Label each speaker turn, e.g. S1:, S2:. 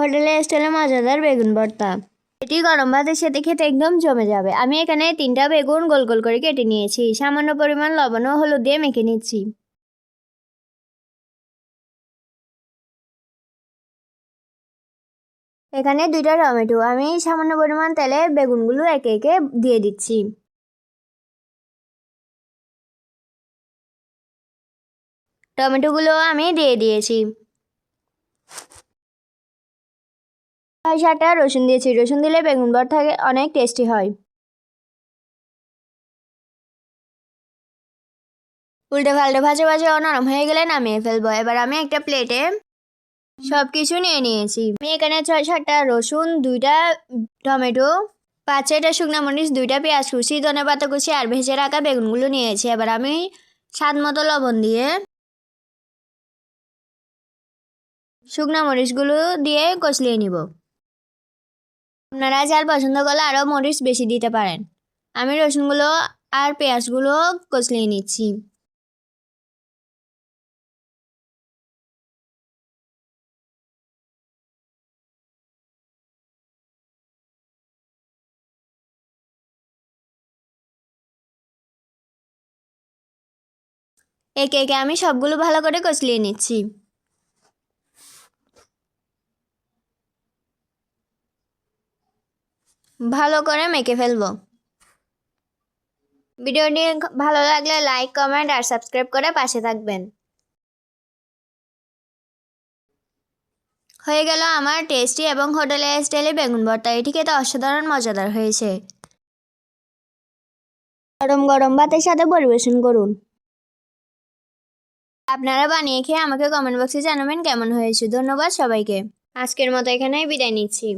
S1: হোটেলে স্টাইলে মজাদার বেগুন ভর্তা। এটি গরম ভাতের সাথে খেতে একদম জমে যাবে। আমি এখানে তিনটা বেগুন গোল গোল করে কেটে নিয়েছি। সামান্য পরিমাণ লবণ ও হলুদ দিয়ে মেখে নিচ্ছি। এখানে দুইটা টমেটো। আমি সামান্য পরিমাণ তেলে বেগুনগুলো একে একে দিয়ে দিচ্ছি। টমেটোগুলো আমি দিয়ে দিয়েছি। সাতটা রসুন দিয়েছি। রসুন দিলে বেগুন ভর্তা অনেক টেস্টি হয়। উল্টে পাল্টে ভাজে ভাজে নরম হয়ে গেলে নামিয়ে ফেলব। এবার আমি একটা প্লেটে সব কিছু নিয়ে নিয়েছি। আমি এখানে ছয় সাতটা রসুন, দুইটা টমেটো, পাঁচ ছয়টা শুকনো মরিচ, দুইটা পেঁয়াজ কুচি, ধনে পাতা কুচি আর ভেজে রাখা বেগুনগুলো নিয়েছি। এবার আমি স্বাদ মতো লবণ দিয়ে শুকনো মরিচগুলো দিয়ে কষলিয়ে নিব। আপনারা ঝাল পছন্দ করলে আরও মরিচ বেশি দিতে পারেন। আমি রসুনগুলো আর পেঁয়াজগুলো কচলিয়ে নিচ্ছি। একে একে আমি সবগুলো ভালো করে কচলিয়ে নিচ্ছি। ভালো করে মেখে ফেলব। ভিডিওটি ভালো লাগলে লাইক কমেন্ট আর সাবস্ক্রাইব করে পাশে থাকবেন। হয়ে গেল আমার টেস্টি এবং হোটেলে স্টাইলে বেগুন ভর্তা। এটি খেতে অসাধারণ মজাদার হয়েছে। গরম গরম ভাতের সাথে পরিবেশন করুন। আপনারা বানিয়ে খেয়ে আমাকে কমেন্ট বক্সে জানাবেন কেমন হয়েছে। ধন্যবাদ সবাইকে। আজকের মতো এখানেই বিদায় নিচ্ছি।